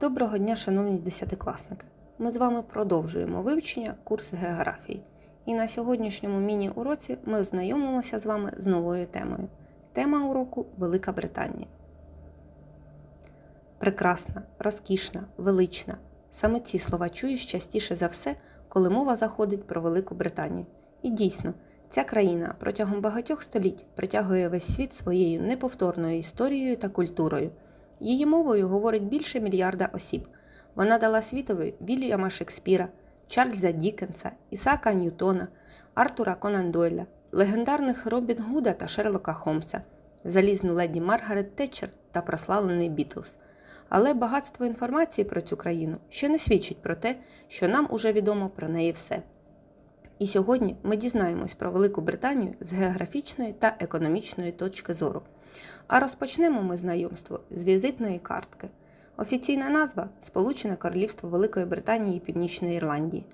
Доброго дня, шановні десятикласники! Ми з вами продовжуємо вивчення курсу географії. І на сьогоднішньому міні-уроці ми знайомимося з вами з новою темою. Тема уроку Велика Британія. Прекрасна, розкішна, велична. Саме ці слова чуєш частіше за все, коли мова заходить про Велику Британію. І дійсно, ця країна протягом багатьох століть притягує весь світ своєю неповторною історією та культурою. Її мовою говорить більше мільярда осіб. Вона дала світові Вільяма Шекспіра, Чарльза Дікенса, Ісаака Ньютона, Артура Конан Дойля, легендарних Робін Гуда та Шерлока Холмса, залізну леді Маргарет Тетчер та прославлений Бітлз. Але багатство інформації про цю країну ще не свідчить про те, що нам уже відомо про неї все. І сьогодні ми дізнаємось про Велику Британію з географічної та економічної точки зору. А розпочнемо ми знайомство з візитної картки. Офіційна назва Сполучене Королівство Великої Британії і Північної Ірландії.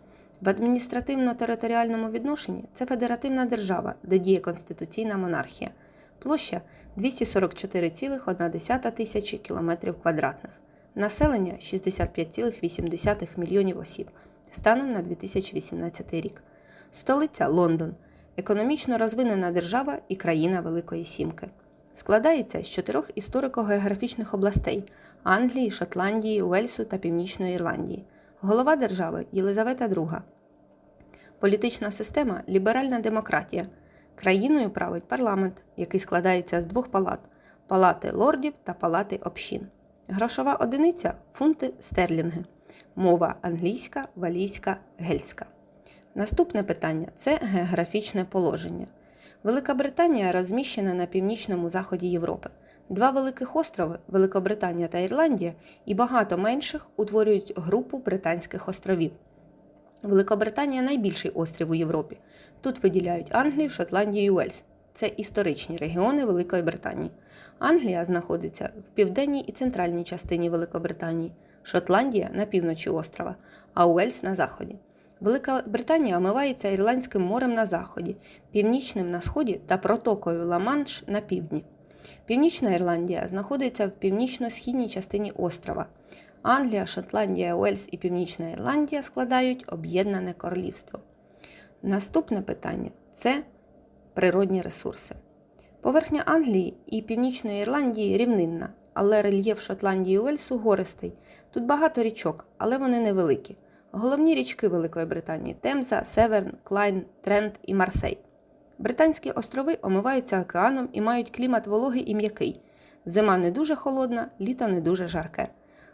В адміністративно-територіальному відношенні це федеративна держава, де діє конституційна монархія. Площа 244,1 тисячі кілометрів квадратних. Населення 65,8 мільйонів осіб станом на 2018 рік. Столиця Лондон. Економічно розвинена держава і країна Великої Сімки. Складається з чотирьох історико-географічних областей Англії, Шотландії, Уельсу та Північної Ірландії. Голова держави Єлизавета II. Політична система ліберальна демократія. Країною править парламент, який складається з двох палат палати лордів та палати общин. Грошова одиниця фунти стерлінги. Мова англійська, валійська, гельська. Наступне питання це географічне положення. Велика Британія розміщена на північному заході Європи. Два великих острови Великобританія та Ірландія і багато менших утворюють групу Британських островів. Великобританія найбільший острів у Європі. Тут виділяють Англію, Шотландію і Уельс. Це історичні регіони Великої Британії. Англія знаходиться в південній і центральній частині Великобританії, Шотландія на півночі острова, а Уельс на заході. Велика Британія омивається Ірландським морем на заході, північним на сході та протокою Ла-Манш на півдні. Північна Ірландія знаходиться в північно-східній частині острова. Англія, Шотландія, Уельс і Північна Ірландія складають об'єднане королівство. Наступне питання це природні ресурси. Поверхня Англії і Північної Ірландії рівнинна, але рельєф Шотландії і Уельсу гористий. Тут багато річок, але вони невеликі. Головні річки Великої Британії Темза, Северн, Клайн, Трент і Марсей. Британські острови омиваються океаном і мають клімат вологий і м'який. Зима не дуже холодна, літо не дуже жарке.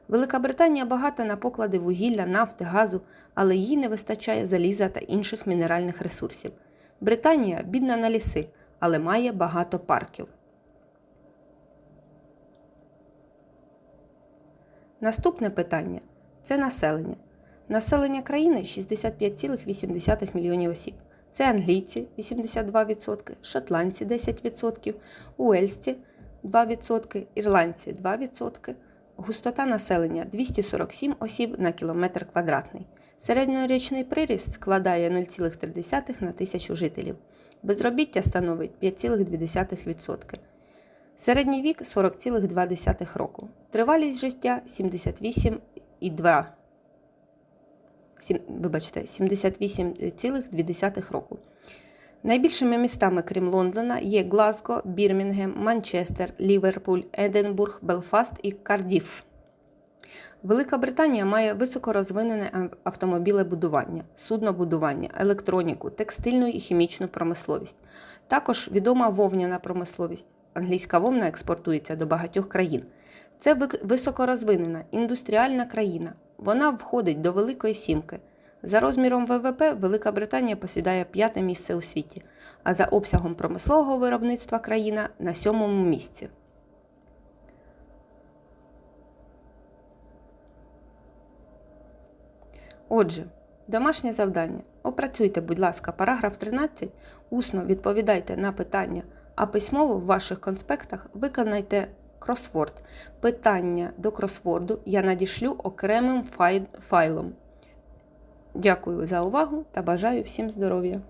Велика Британія багата на поклади вугілля, нафти, газу, але їй не вистачає заліза та інших мінеральних ресурсів. Британія бідна на ліси, але має багато парків. Наступне питання це населення. Населення країни 65,8 мільйонів осіб. Це англійці 82%, шотландці 10%, уельсці 2%, ірландці 2%. Густота населення 247 осіб на кілометр квадратний. Середньорічний приріст складає 0,3 на тисячу жителів. Безробіття становить 5,2%. Середній вік 40,2 року. Тривалість життя 78,2 вибачте, 78,2 року. Найбільшими містами, крім Лондона, є Глазго, Бірмінгем, Манчестер, Ліверпуль, Единбург, Белфаст і Кардіф. Велика Британія має високорозвинене автомобілебудування, суднобудування, електроніку, текстильну і хімічну промисловість. Також відома вовняна промисловість. Англійська вовна експортується до багатьох країн. Це високорозвинена індустріальна країна. Вона входить до Великої Сімки. За розміром ВВП Велика Британія посідає п'яте місце у світі, а за обсягом промислового виробництва країна на сьомому місці. Отже, домашнє завдання. Опрацюйте, будь ласка, параграф 13, усно відповідайте на питання, а письмово в ваших конспектах виконайте кросворд. Питання до кросворду я надішлю окремим файлом. Дякую за увагу та бажаю всім здоров'я!